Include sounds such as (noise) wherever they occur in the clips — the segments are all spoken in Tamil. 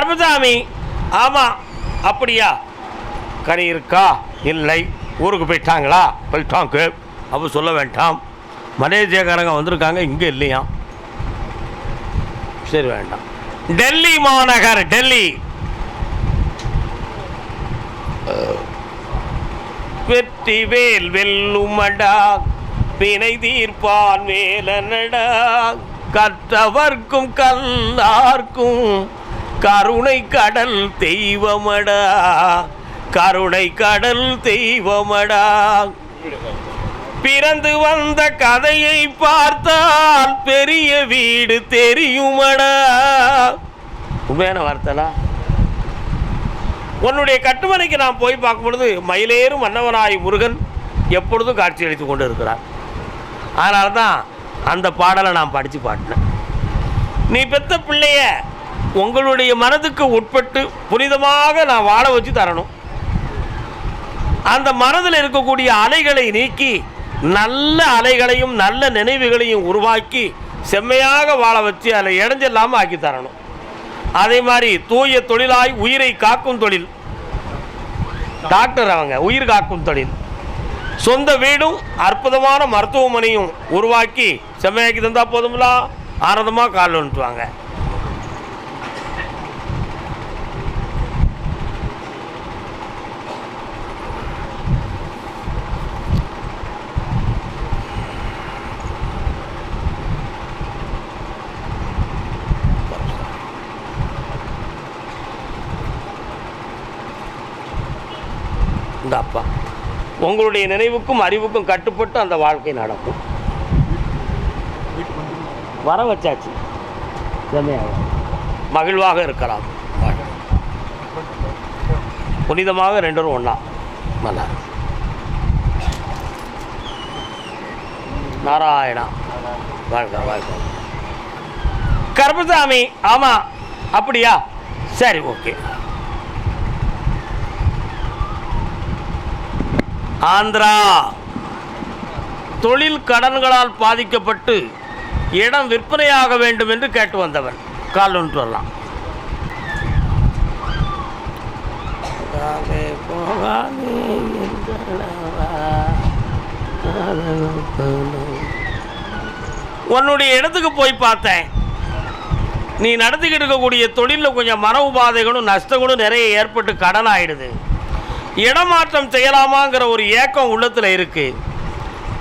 கர்மசாமி. ஆமாம் அப்படியா? கறி இருக்கா இல்லை. ஊருக்கு போயிட்டாங்களா? போயிட்டாங்க. அப்போ சொல்ல வேண்டாம். மலேசியக்காரங்க வந்திருக்காங்க இங்கே இல்லையா? சரி வேண்டாம். டெல்லி மாநகர் டெல்லி. வெற்றி வேல் வெல்லுமடா பிணை தீர்ப்பான் வேலனடா. கற்றவர்க்கும் கல்லார்க்கும் கருணை கடல் தெய்வமடா. கருணை கடல் தெய்வமடா. பிறந்து வந்த கதையை பார்த்தால் பெரிய வீடு தெரியுமடா. உண்மையான வார்த்தைலா? உன்னுடைய கட்டுமனைக்கு நான் போய் பார்க்கும் பொழுது மயிலேறும் மன்னவனாய் முருகன் எப்பொழுதும் காட்சி அளித்து கொண்டு இருக்கிறார் அதனால தான் அந்த பாடலை நான் படித்து பாடினேன். நீ பெற்ற பிள்ளைய உங்களுடைய மனதுக்கு உட்பட்டு புனிதமாக நான் வாழ வச்சு தரணும். அந்த மனதில் இருக்கக்கூடிய அலைகளை நீக்கி நல்ல அலைகளையும் நல்ல நினைவுகளையும் உருவாக்கி செம்மையாக வாழ வச்சு அதில் இடைஞ்சல்லாமல் ஆக்கி தரணும். அதே மாதிரி தூய தொழிலாய் உயிரை காக்கும் தொழில். டாக்டர் அவங்க உயிர் காக்கும் தொழில். சொந்த வீடும் அற்புதமான மருத்துவமனையும் உருவாக்கி செம்மையாக்கி தந்தால் போதுங்களா ஆனந்தமாக கால் வந்துட்டுவாங்க இந்த அப்பா உங்களுடைய நினைவுக்கும் அறிவுக்கும் கட்டுப்பட்டு அந்த வாழ்க்கை நடக்கும். வர வச்சாச்சு. மகிழ்வாக இருக்கலாம். புனிதமாக ரெண்டரும் ஒன்றா நல்லா. நாராயணா. வாழ்க வாழ்க. கருப்பசாமி ஆமாம் அப்படியா? சரி ஓகே. ஆந்திரா. தொழில் கடன்களால் பாதிக்கப்பட்டு இடம் விற்பனையாக வேண்டும் என்று கேட்டு வந்தவன். கால் ஒன்று வரலாம். உன்னுடைய இடத்துக்கு போய் பார்த்தேன். நீ நடத்திக்கிட்டு இருக்கக்கூடிய தொழிலில் கொஞ்சம் மன உபாதைகளும் நஷ்டங்களும் நிறைய ஏற்பட்டு கடன் ஆயிடுது இடமாற்றம் செய்யலாமாங்கிற ஒரு ஏக்கம் உள்ளத்தில் இருக்கு.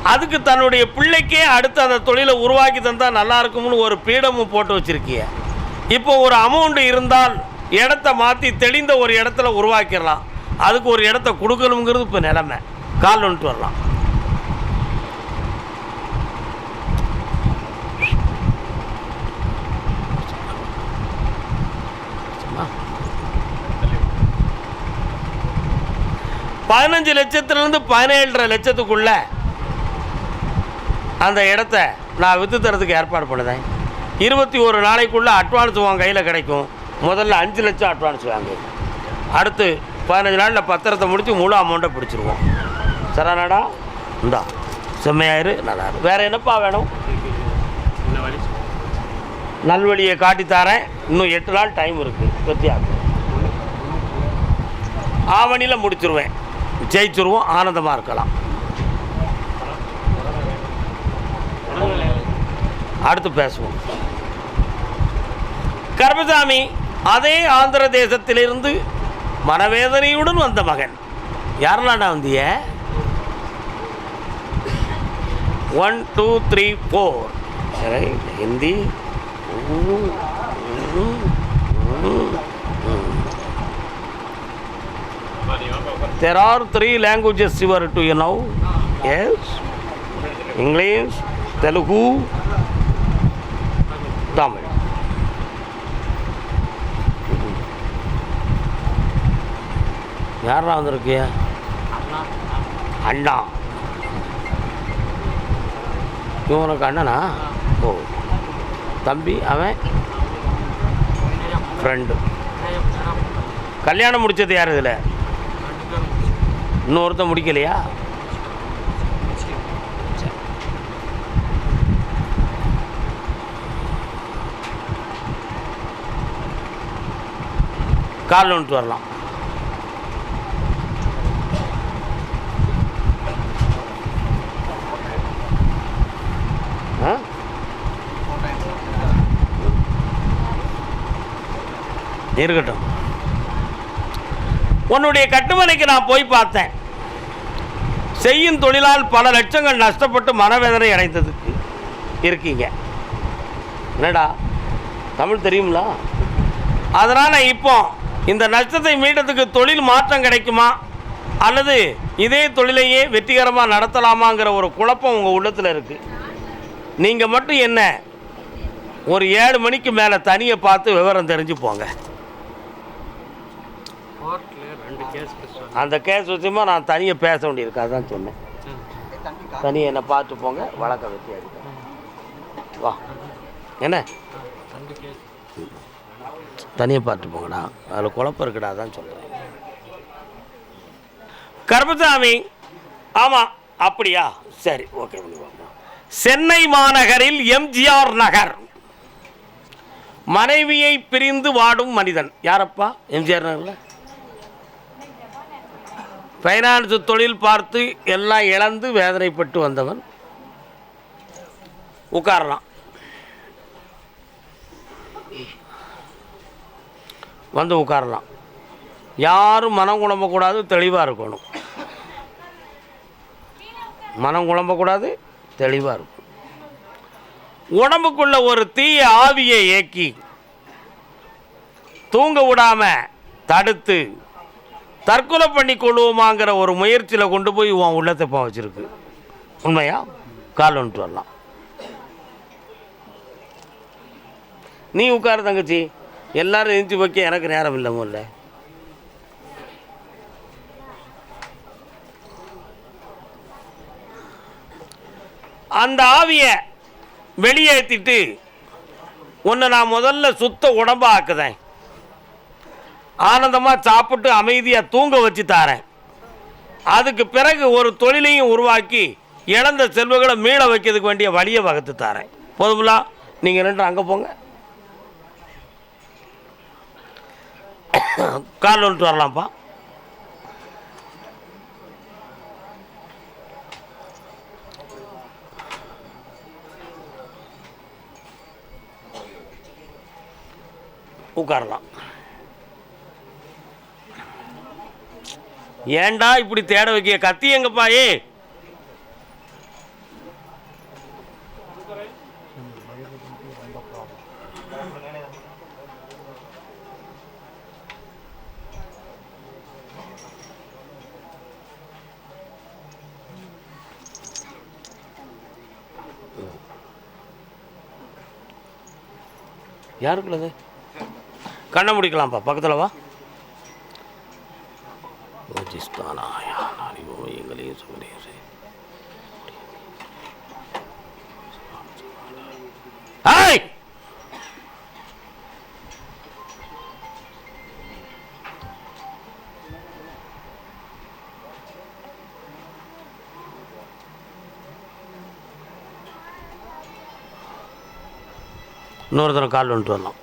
அதுக்கு தன்னுடைய பிள்ளைக்கே அடுத்து அந்த தொழிலை உருவாக்கி தந்தால் நல்லா இருக்கும்னு ஒரு பீடமும் போட்டு வச்சிருக்கிய. இப்போ ஒரு அமௌண்ட் இருந்தால் இடத்த மாற்றி தெளிந்த ஒரு இடத்துல உருவாக்கிடலாம். அதுக்கு ஒரு இடத்த கொடுக்கணுங்கிறது இப்போ நிலமை. கால் வந்துட்டு வரலாம். பதினஞ்சு லட்சத்துலேருந்து பதினேழரை லட்சத்துக்குள்ள அந்த இடத்த நான் விற்று தரத்துக்கு ஏற்பாடு பண்ணுதேன். இருபத்தி ஒரு நாளைக்குள்ளே அட்வான்ஸ் உன் கையில் கிடைக்கும். முதல்ல அஞ்சு லட்சம் அட்வான்ஸ் வாங்கு. அடுத்து பதினஞ்சு நாளில் பத்திரத்தை முடித்து முழு அமௌண்ட்டை பிடிச்சிருவோம். சரானாடா இந்தா. செம்மையாயிரு நல்லா இரு. என்னப்பா வேணும்? நல்வழியை காட்டித்தாரேன் இன்னும் எட்டு நாள் டைம் இருக்குது வெற்றியாகும் ஆவணியில் முடிச்சிருவேன். ஜெயிச்சிருவோம் ஆனந்தமாக இருக்கலாம். அடுத்து பேசுவோம். கர்மசாமி அதே ஆந்திர தேசத்திலிருந்து மனவேதனையுடன் வந்த மகன். யாரெல்லாம்டா வந்திய? One two three four Hindi. There are three languages you are to you know. Yes. English, Telugu, Tamil. யாரா வந்திருக்கிய அண்ணா இவனுக்கு அண்ணனா ஓ தம்பி அவன் ஃப்ரெண்டு கல்யாணம் முடிச்சது யார் இதில் இன்னொருத்தன் முடிக்கலையா? கால் வந்துட்டு வரலாம். ஆ? இருக்கட்டும். உன்னுடைய கட்டுமனைக்கு நான் போய் பார்த்தேன். செய்யும் தொழிலால் பல லட்சங்கள் நஷ்டப்பட்டு மனவேதனை அடைந்ததுக்கு இருக்கீங்க. என்னடா? தமிழ் தெரியுங்களா அதனால் இப்போ இந்த நஷ்டத்தை மீட்டதுக்கு தொழில் மாற்றம் கிடைக்குமா? அல்லது இதே தொழிலையே வெற்றிகரமாக நடத்தலாமாங்கிற ஒரு குழப்பம் உங்கள் உள்ளத்தில் இருக்குது நீங்கள் மட்டும் என்ன? ஒரு ஏழு மணிக்கு மேலே தனியை பார்த்து விவரம் தெரிஞ்சு போங்க ரெண்டு கேஸ் அந்த கேஸ் விஷயமா நான் தனியாக பேச வேண்டியிருக்கு அதான் சொன்னேன். தனியாக என்னை பார்த்து போங்க வழக்க வெற்றி அடிக்க வா. என்ன? தனியாக பார்த்து போங்கடா. அதில் குழப்பம் இருக்குடா அதான் சொல்கிறேன் கருப்பசாமி. ஆமாம் அப்படியா? சரி ஓகே சென்னை மாநகரில் எம்ஜிஆர் நகர். மனைவியை பிரிந்து வாடும் மனிதன். யாரப்பா? எம்ஜிஆர் நகரில்? ஃபைனான்ஸ் தொழில் பார்த்து எல்லாம் இழந்து வேதனைப்பட்டு வந்தவன் உட்காரலாம். வந்து உட்காரலாம். யாரும் மனம் குழம்பக்கூடாது தெளிவாக இருக்கணும். மனம் குழம்பக்கூடாது தெளிவாக இருக்கும் உடம்புக்குள்ள ஒரு தீய ஆவியை இயக்கி தூங்க விடாமல் தடுத்து தற்கொலை பண்ணி கொள்வோமாங்கிற ஒரு முயற்சியில் கொண்டு போய் உன் உள்ளத்தை போ வச்சுருக்கு. உண்மையா? கால் வந்துட்டு வரலாம். நீ உட்காரு தங்கச்சி. எல்லாரும் எந்திச்சு வைக்க எனக்கு நேரம் இல்லை முதல்ல. அந்த ஆவியை வெளியேற்றிட்டு உன்னை நான் முதல்ல சுத்த உடம்பா ஆக்குதேன் ஆனந்தமாக சாப்பிட்டு அமைதியாக தூங்க வச்சு தாரேன். அதுக்கு பிறகு ஒரு தொழிலையும் உருவாக்கி இழந்த செல்வங்களை மீள வைக்கிறதுக்கு வேண்டிய வழியை வகுத்து தாரேன். போதுங்களா நீங்கள் ரெண்டும் அங்கே போங்க. கால் வந்துட்டு வரலாம்ப்பா. உட்காரலாம். ஏன்டா இப்படி தேட வைக்க கத்தி எங்கப்பா ஏ? யாருக்குள்ளது? கண்ணை முடிக்கலாம்ப்பா. பக்கத்தில் வா. எங்களையும் சுமரையும் ஹாய் இன்னொரு தடவை கால் வந்துட்டு வரலாம்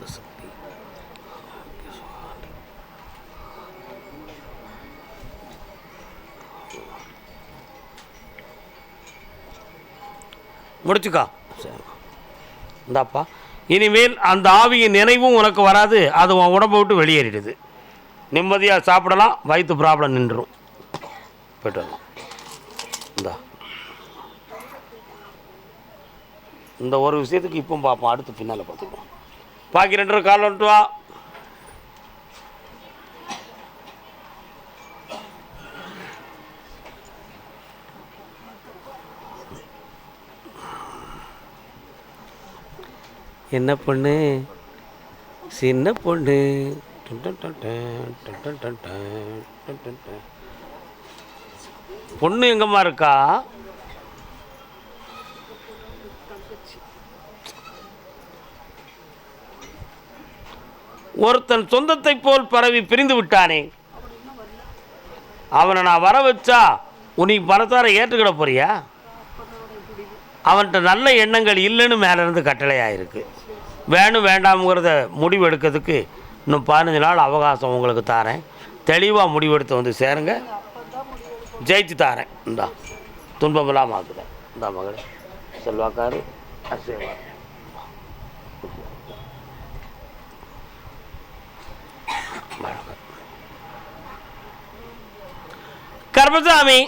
பஞ்சபூத சக்தி முடிச்சுக்கா. சரி இந்தாப்பா. இனிமேல் அந்த ஆவியின் நினைவும் உனக்கு வராது. அது உன் உடம்பை விட்டு வெளியேறிடுது. நிம்மதியாக சாப்பிடலாம். வயிற்று ப்ராப்ளம் நின்றுடும் போய்ட்டு வரலாம். இந்தா. இந்த ஒரு விஷயத்துக்கு இப்போ பார்ப்போம் அடுத்து பின்னால் பார்த்துக்குவோம். பாக்கி ரெண்டு ரூபா கால் வந்துட்டு வா என்ன பொண்ணு சின்ன பொண்ணு பொண்ணு எங்கம்மா இருக்கா ஒருத்தன் சொந்தத்தை போல் பரவி பிரிந்து விட்டானே. அவனை நான் வர வச்சா உனி பணத்தார ஏற்றுக்கிட போறியா? அவன்கிட்ட நல்ல எண்ணங்கள் இல்லைன்னு மேலேருந்து கட்டளையாக இருக்குது வேணும் வேண்டாம்ங்கிறத முடிவு எடுக்கிறதுக்கு இன்னும் பதினஞ்சு நாள் அவகாசம் உங்களுக்கு தாரேன். தெளிவாக முடிவெடுத்து வந்து சேருங்க. ஜெயிச்சு தாரேன். இந்தா துன்பமெல்லாம் ஆக்குறேன் இந்தா மகளே செல்வாக்காரு ஆசீர்வாதம் கர்மசாமி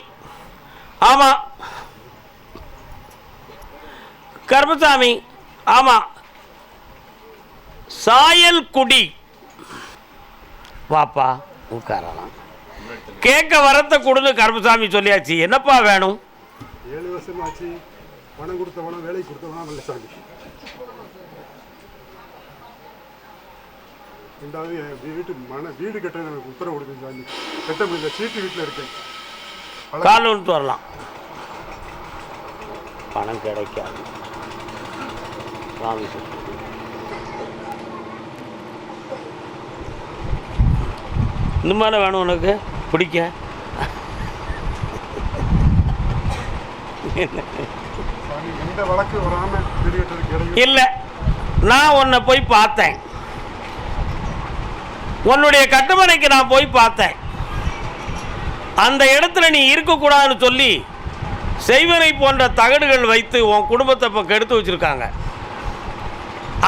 ஆமாம் கர்மசாமி ஆமாம் சாயல் குடி. வாப்பா உட்காரலாம். கேட்க வரத்தை கொடுத்து கருமசாமி சொல்லியாச்சு. என்னப்பா வேணும்? ஏழு வருஷமாச்சு. பணம் கொடுத்தவனும் வேலை கொடுத்தவனா நல்ல சாமி ரெண்டாவது என் வீட்டு மன வீடு கட்ட எனக்கு உத்தரவு கொடுங்க சாமி கட்ட முடியல சீட்டு வீட்டில் இருக்கேன். கால் வந்துட்டு வரலாம். பணம் கிடைக்காது. சாமி. இந்த மாதிரி வேணும் உனக்கு? பிடிக்க? இல்லை. நான் உன்னை போய் பார்த்தேன். உன்னுடைய கட்டுமனைக்கு நான் போய் பார்த்தேன். அந்த இடத்துல நீ இருக்கக்கூடாதுன்னு சொல்லி செய்வனை போன்ற தகடுகள் வைத்து உன் குடும்பத்தை இப்போ கெடுத்து வச்சுருக்காங்க.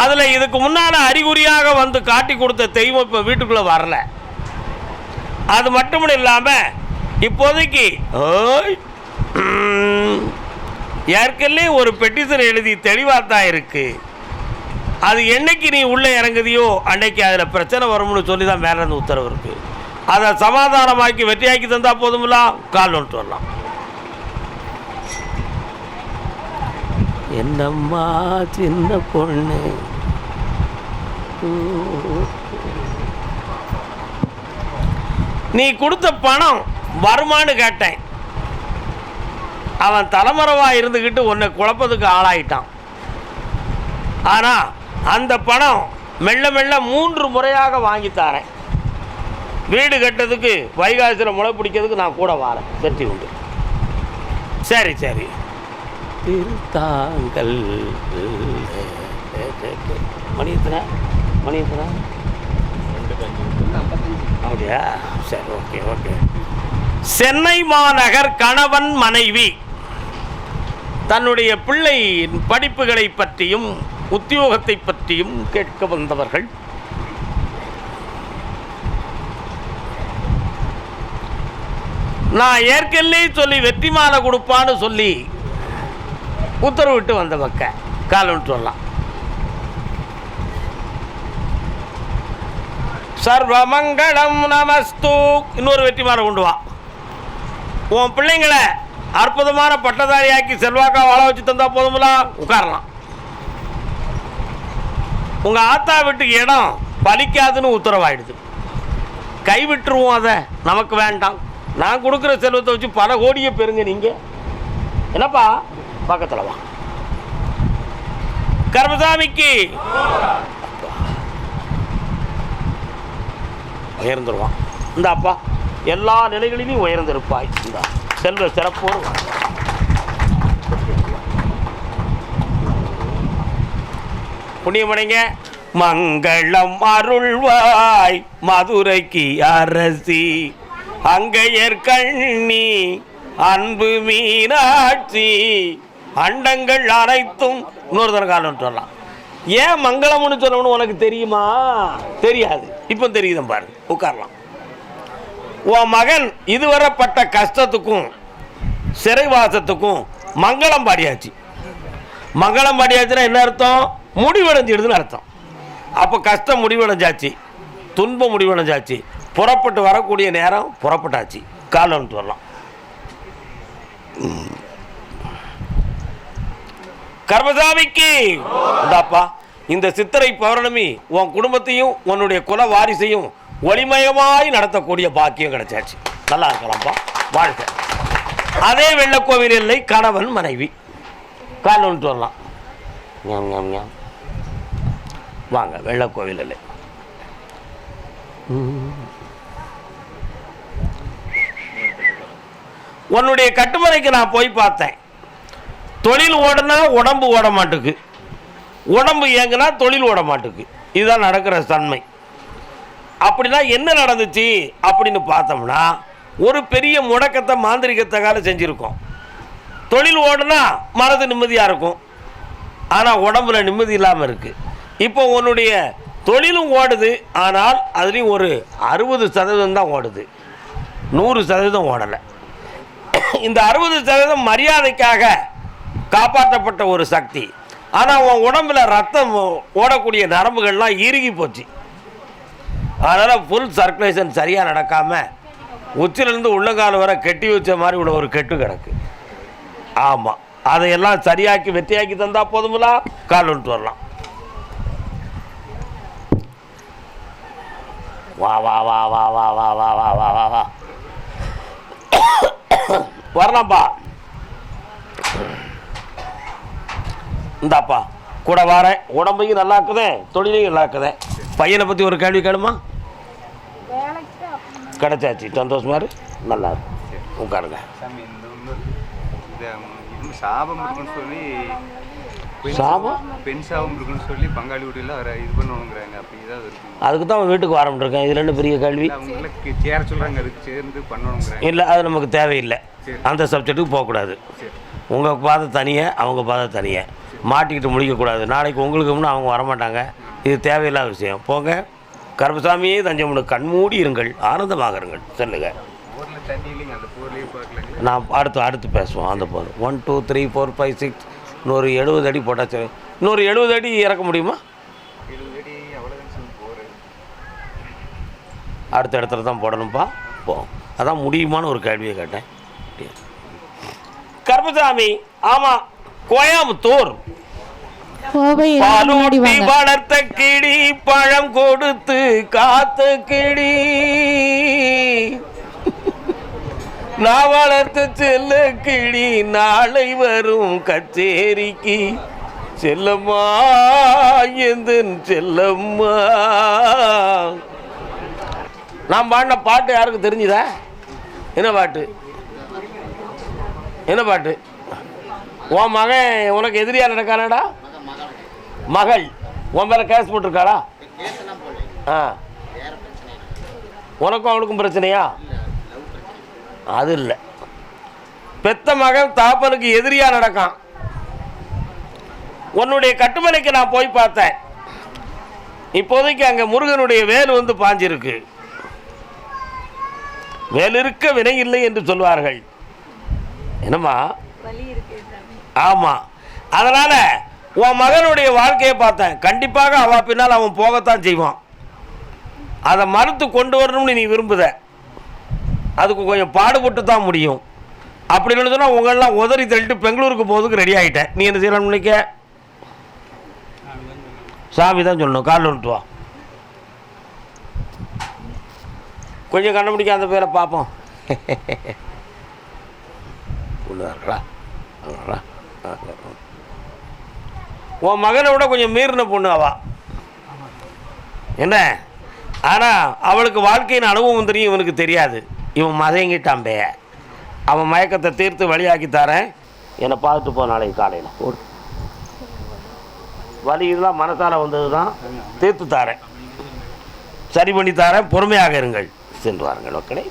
அதில் இதுக்கு முன்னால் அறிகுறியாக வந்து காட்டி கொடுத்த தெய்வம் இப்போ வீட்டுக்குள்ளே வரல. அது மட்டும் இல்லாமல் இப்போதைக்கு ஓய், ஏற்கனவே ஒரு பெட்டிஷன் எழுதி தெளிவாக தான் இருக்குது அது என்னைக்கு நீ உள்ளே இறங்குதியோ அன்னைக்கு அதில் பிரச்சனை வரும்னு சொல்லி தான் மேலே இருந்து உத்தரவு இருக்குது அதை சமாதானமாக்கி வெற்றியாக்கி தந்தால் போதுமில்லா கால் வந்துட்டு வரலாம். என்னம்மா சின்ன பொண்ணு? நீ கொடுத்த பணம் வருமானு கேட்டேன். அவன் தலைமறைவாக இருந்துக்கிட்டு உன்னை குழப்பத்துக்கு ஆளாயிட்டான். ஆனால் அந்த பணம் மெல்ல மெல்ல மூன்று முறையாக வாங்கி தரேன். வீடு கட்டுறதுக்கு வைகாசியில் முளை பிடிக்கிறதுக்கு நான் கூட வரேன். வெற்றி உண்டு. சரி சரி. திருத்தாங்கள். மணி எத்தனை? மணி எத்தனை? அப்படியா? சரி ஓகே ஓகே. சென்னை மாநகர் கணவன் மனைவி. தன்னுடைய பிள்ளை படிப்புகளை பற்றியும் உத்தியோகத்தை பற்றியும் கேட்க வந்தவர்கள். நான் ஏற்கனவே சொல்லி வெற்றி மாலை கொடுப்பான்னு சொல்லி உத்தரவிட்டு வந்த பக்க. காலம்னு சொல்லலாம். சர்வமங்கடம் நமஸ்து. இன்னொரு வெற்றி மாலை கொண்டு வா. உன் பிள்ளைங்களை அற்புதமான பட்டதாரியாக்கி செல்வாக்கா வாழ வச்சு தந்தா போதுமில்லா உட்காரலாம். உங்கள் ஆத்தா வீட்டுக்கு இடம் பலிக்காதுன்னு உத்தரவாயிடுது. கைவிட்டுருவோம் அதை. நமக்கு வேண்டாம். நான் கொடுக்குற செல்வத்தை வச்சு பல கோடியை பெறுங்க நீங்கள் என்னப்பா? பக்கத்தில் வா. கர்மசாமிக்கு. உயர்ந்துருவான். இந்த அப்பா எல்லா நிலைகளிலும் உயர்ந்திருப்பாய். இந்த செல்வ சிறப்போடு வா. புண்ணியமடைங்க. மங்களம் அருள்வாய் மதுரைக்கு அரசி. அங்கையர் கண்ணி அன்பு மீனாட்சி. அண்டங்கள் அனைத்தும் இன்னொரு தர காலம் சொல்லலாம் ஏன் மங்களம்னு சொல்லணும்னு உனக்கு தெரியுமா? தெரியாது. இப்போ தெரியுதும் பாரு. உட்காரலாம். உன் மகன் இதுவரை பட்ட கஷ்டத்துக்கும் சிறைவாசத்துக்கும் மங்களம் பாடியாச்சு. மங்களம் பாடியாச்சுன்னா என்ன அர்த்தம்? முடிவடைஞ்சிடுதுன்னு அர்த்தம். அப்போ கஷ்டம் முடிவடைஞ்சாச்சு. துன்பம் முடிவடைஞ்சாச்சு. புறப்பட்டு வரக்கூடிய நேரம் புறப்பட்டாச்சு. காலம்னு வரலாம் கர்மசாமிக்கு! இந்தாப்பா இந்த சித்திரை பௌர்ணமி உன் குடும்பத்தையும் உன்னுடைய குல வாரிசையும் ஒளிமயமாய் நடத்தக்கூடிய பாக்கியம் கிடைச்சாச்சு. நல்லா இருக்கலாம்ப்பா. வாழ்க்கை அதே வெள்ளக்கோவில் இல்லை கணவன் மனைவி. கால் வந்துட்டு வரலாம் ஞாம், ஞாம், ஞாம். வாங்க வெள்ளக்கோவில் உன்னுடைய கட்டுமனைக்கு நான் போய் பார்த்தேன். தொழில் ஓடுனா உடம்பு ஓட மாட்டுக்கு. உடம்பு இயங்குனா தொழில் ஓட மாட்டுக்கு. இதுதான் நடக்கிற தன்மை. அப்படின்னா என்ன நடந்துச்சு அப்படின்னு பார்த்தோம்னா ஒரு பெரிய முடக்கத்தை மாந்திரிகத்தகால செஞ்சுருக்கோம். தொழில் ஓடுனா மனது நிம்மதியாக இருக்கும். ஆனால் உடம்புல நிம்மதி இல்லாமல் இருக்குது இப்போ உன்னுடைய தொழிலும் ஓடுது ஆனால் அதுலேயும் ஒரு அறுபது சதவீதம் தான் ஓடுது. நூறு சதவீதம் ஓடலை. இந்த அறுபது சதவீதம் மரியாதைக்காக காப்பாற்றப்பட்ட ஒரு சக்தி. ஆனால் உன் உடம்புல ரத்தம் ஓடக்கூடிய நரம்புகள்லாம் இறுகி போச்சு. அதனால் ஃபுல் சர்க்குலேஷன் சரியாக நடக்காமல் உச்சிலேருந்து உள்ளங்கால் வரை கெட்டி வச்ச மாதிரி உள்ள ஒரு கெட்டு கிடக்கு. ஆமாம் அதையெல்லாம் சரியாக்கி வெற்றியாக்கி தந்தால் போதுமில்லா கால் வந்துட்டு வரலாம். வா வா வா வா வா வா வா வா வா வா வா வரலாம்ப்பா இந்தாப்பா கூட வாரேன் உடம்பையும் நல்லா இருக்குதே தொழிலையும் நல்லா இருக்குதே பையனை பற்றி ஒரு கேள்வி கேளுமா கிடைச்சாச்சு சந்தோஷமா இரு நல்லா உட்காருங்க சாபம் சொல்லி சாபம்? பெண் சாபம் இருக்குன்னு சொல்லி பங்காளி வீட்டில் அவரை இது பண்ணணுங்கிறாங்க அப்படி ஏதாவது இருக்குங்க அதுக்கு தான் வீட்டுக்கு வரமிட்டிருக்கேன் இது ரெண்டு பெரிய கேள்வி அவங்களுக்கு சேர சொல்கிறாங்க அதுக்கு சேர்ந்து பண்ணணுங்கிறாங்க இல்லை அது நமக்கு தேவையில்லை. அந்த சப்ஜெக்ட்டுக்கு போகக்கூடாது. உங்கள் பாதை தனியாக அவங்க பாதை தனியாக மாட்டிக்கிட்டு முடிக்கக்கூடாது நாளைக்கு உங்களுக்கு முன்னே அவங்க வரமாட்டாங்க. இது தேவையில்லாத விஷயம். போங்க. கருப்பசாமியே தஞ்சமுனு கண்மூடி இருங்கள். ஆனந்தமாக இருங்கள். சொல்லுங்க. நான் அடுத்து அடுத்து பேசுவோம். அந்த போது one two three four five six இன்னொரு எழுபது அடி போட்டால் சரி. இன்னொரு எழுபது அடி இறக்க முடியுமா? அடுத்த இடத்துல தான் போடணும்ப்பா போ. அதான் முடியுமான்னு ஒரு கேள்வியை கேட்டேன். கருப்பசாமி ஆமாம் கோயம்புத்தூர். பாலூட்டி வாங்க. வளர்த்த கிளி பழம் கொடுத்து காத்த கிளி. நான் வளர்த்த செல்ல கிளி நாளை வரும் கச்சேரிக்கு. செல்லம்மா எந்தன் செல்லம்மா? நான் பாடின பாட்டு யாருக்கு தெரிஞ்சுதா? என்ன பாட்டு? என்ன பாட்டு? உன் மகன் உனக்கு எதிரியா நடக்கானடா? மகள் உன் மேலே கேஸ் போட்டிருக்காளா? ஆ. உனக்கும் அவளுக்கும் பிரச்சனையா? அது இல்லை. பெத்த மகன் தாப்பனுக்கு எதிரியா நடக்கான். உன்னுடைய கட்டுமனைக்கு நான் போய் பார்த்தேன். இப்போதைக்கு அங்கே முருகனுடைய வேல் வந்து பாஞ்சிருக்கு. வேல் இருக்க வினை இல்லை என்று சொல்வார்கள். என்னம்மா? ஆமாம் அதனால் உன் மகனுடைய வாழ்க்கையை பார்த்தேன். கண்டிப்பாக அவ பின்னால் அவன் போகத்தான் செய்வான். அதை மறுத்து கொண்டு வரணும்னு நீ விரும்புத. அதுக்கு கொஞ்சம் பாடுபட்டு தான் முடியும். அப்படி சொன்னால் உங்களெல்லாம் உதறி தள்ளிட்டு பெங்களூருக்கு போகிறதுக்கு ரெடி ஆகிட்டேன் நீ என்ன செய்யலாம் நினைக்க? சாமி தான் சொல்லணும். காலில் விட்டு வா. கொஞ்சம் கண்டுபிடிக்க அந்த பேரை பார்ப்போம். (laughs) உன் மகனை விட கொஞ்சம் மீறின பொண்ணு அவா. என்ன? ஆனால் அவளுக்கு வாழ்க்கையின் அனுபவம் தெரியும் இவனுக்கு தெரியாது. இவன் மதங்கிட்டான் பே. அவன் மயக்கத்தை தீர்த்து வழியாக்கி தரேன். என்னை பார்த்துட்டு போ நாளைக்கு காலையில். ஓடு வலி இதெல்லாம் மனசால வந்தது தான் தீர்த்து தாரேன். சரி பண்ணி தாரேன். பொறுமையாக இருங்கள். சென்று வாருங்கள் மக்களே.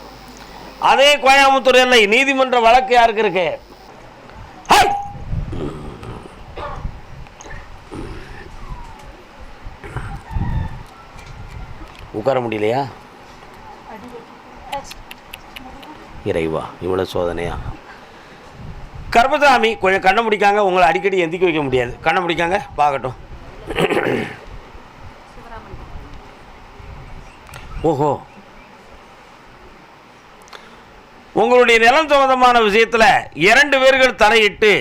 அதே கோயம்புத்தூர் எல்லை நீதிமன்ற வழக்கு யாருக்கு இருக்கு! உட்கார முடியலையா? இறைவா இவ்வளோ சோதனையா? கர்மசாமி கொஞ்சம் கண்ணை முடிக்காங்க உங்களை அடிக்கடி எந்திக்க வைக்க முடியாது. கண்ணை முடிக்காங்க பார்க்கட்டும். ஓஹோ. உங்களுடைய நிலம் சம்பந்தமான விஷயத்தில் இரண்டு பேர்கள் தலையிட்டு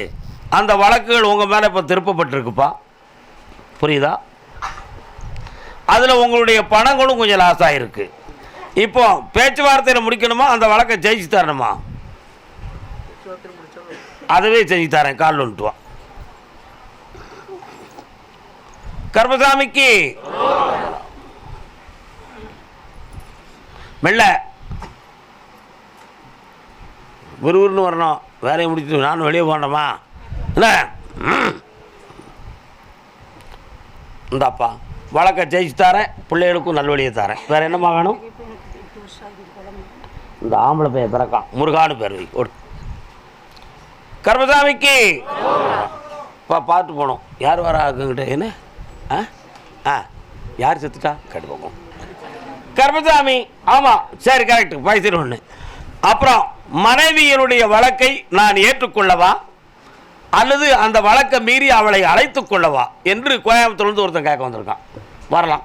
அந்த வழக்குகள் உங்கள் மேலே இப்போ திருப்பப்பட்டிருக்குப்பா. புரியுதா? அதில் உங்களுடைய பணங்களும் கொஞ்சம் லாஸ் ஆகிருக்கு இப்போ பேச்சுவார்த்தையில் முடிக்கணுமா? அந்த வழக்கை ஜெயிச்சு தரணுமா? அதுவே செஞ்சு தரேன் கால் வந்துட்டு கர்மசாமிக்கு மெல்ல. விறுவிறுன்னு வரணும் வேலையை முடிச்சுட்டு நானும் வெளியே போகணுமா? என்ன? இந்தாப்பா வழக்கை ஜெயிச்சு தரேன் பிள்ளைகளுக்கும் நல்வழியை தரேன். வேறு என்னம்மா வேணும்? இந்த ஆம்பளை பையன் பிறக்கான். முருகானு பேர் ஒரு கர்மசாமிக்கு. பா பார்த்து போகணும். யார் வர என்ன? ஆ? ஆ யார் செத்துட்டா? கேட்டு போகும் கர்மசாமி ஆமாம் சரி கரெக்ட் பைசல் ஒன்று அப்புறம் மனைவியினுடைய வழக்கை நான் ஏற்றுக்கொள்ளவா? அல்லது அந்த வழக்கை மீறி அவளை அழைத்து கொள்ளவா? என்று கோயம்புத்தூர்லேருந்து ஒருத்தன் கேட்க வந்திருக்கான். வரலாம்.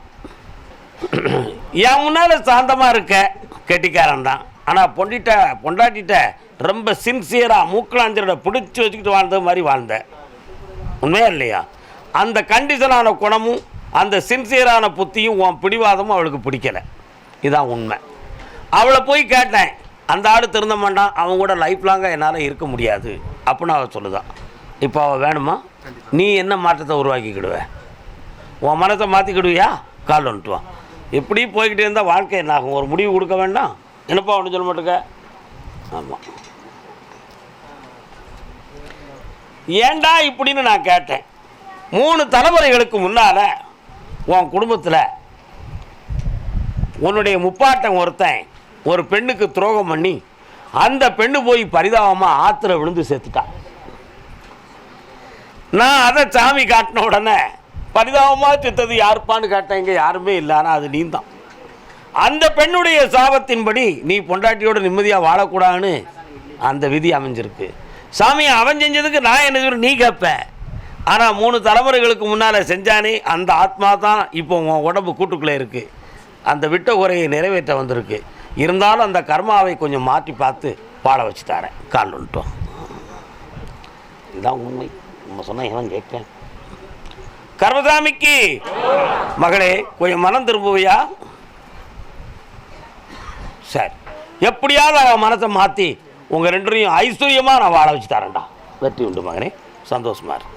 (clears throat) என் முன்னால் சாந்தமாக இருக்க கெட்டிக்காரன் தான். ஆனால் பொண்டிட்ட பொண்டாட்டிட்ட ரொம்ப சின்சியராக மூக்கலாஞ்சரோட பிடிச்சி வச்சுக்கிட்டு வாழ்ந்த மாதிரி வாழ்ந்தேன் உண்மையா இல்லையா? அந்த கண்டிஷனான குணமும் அந்த சின்சியரான புத்தியும் உன் பிடிவாதமும் அவளுக்கு பிடிக்கலை. இதான் உண்மை. அவளை போய் கேட்டேன். அந்த ஆள் திருந்த மாட்டான். அவன் கூட லைஃப் லாங்காக என்னால் இருக்க முடியாது. அப்படின்னு அவள் சொல்லுதான் இப்போ அவள் வேணுமா? நீ என்ன மாற்றத்தை உருவாக்கிக்கிடுவ? உன் மனத்தை மாற்றிக்கிடுவியா கால் வந்துட்டுவான் எப்படி போய்கிட்டே இருந்தால் வாழ்க்கை என்ன ஆகும் ஒரு முடிவு கொடுக்க வேண்டாம்? என்னப்பா ஒன்று சொல்ல மாட்டேங்க? ஆமாம் ஏண்டா இப்படின்னு நான் கேட்டேன். மூணு தலைமுறைகளுக்கு முன்னால் உன் குடும்பத்தில் உன்னுடைய முப்பாட்டன் ஒருத்தன் ஒரு பெண்ணுக்கு துரோகம் பண்ணி அந்த பெண்ணு போய் பரிதாபமாக ஆற்றுல விழுந்து சேர்த்துட்டான் நான் அதை சாமி காட்டின உடனே பரிதாபமாக செத்தது யாருப்பான்னு கேட்டேன் இங்கே யாருமே இல்லை ஆனால் அது நீந்தான். அந்த பெண்ணுடைய சாபத்தின்படி நீ பொண்டாட்டியோட நிம்மதியாக வாழக்கூடாதுன்னு அந்த விதி அமைஞ்சிருக்கு. சாமி அவன் செஞ்சதுக்கு நான் என்ன சொல்றேன் நீ கேட்ப ஆனால் மூணு தலைமுறைகளுக்கு முன்னால் செஞ்சானே அந்த ஆத்மா தான் இப்போ உன் உடம்பு கூட்டுக்குள்ளே இருக்குது அந்த விட்ட குறையை நிறைவேற்ற வந்திருக்கு. இருந்தாலும் அந்த கர்மாவை கொஞ்சம் மாற்றி பார்த்து பாட வச்சு தரேன் கால் வந்துட்டோம் இதுதான் உண்மை. நம்ம சொன்னால் எவன் கேட்பேன் கர்மசாமிக்கு மகளே கொஞ்சம் மனம் திரும்புவியா? சரி. எப்படியாவது அவன் மனசை மாற்றி உங்கள் ரெண்டரையும் ஐஸ்வர்யமாக நான் வாழ வச்சு தரேன்டா. வெற்றி உண்டு மகனே. சந்தோஷமாக இரு.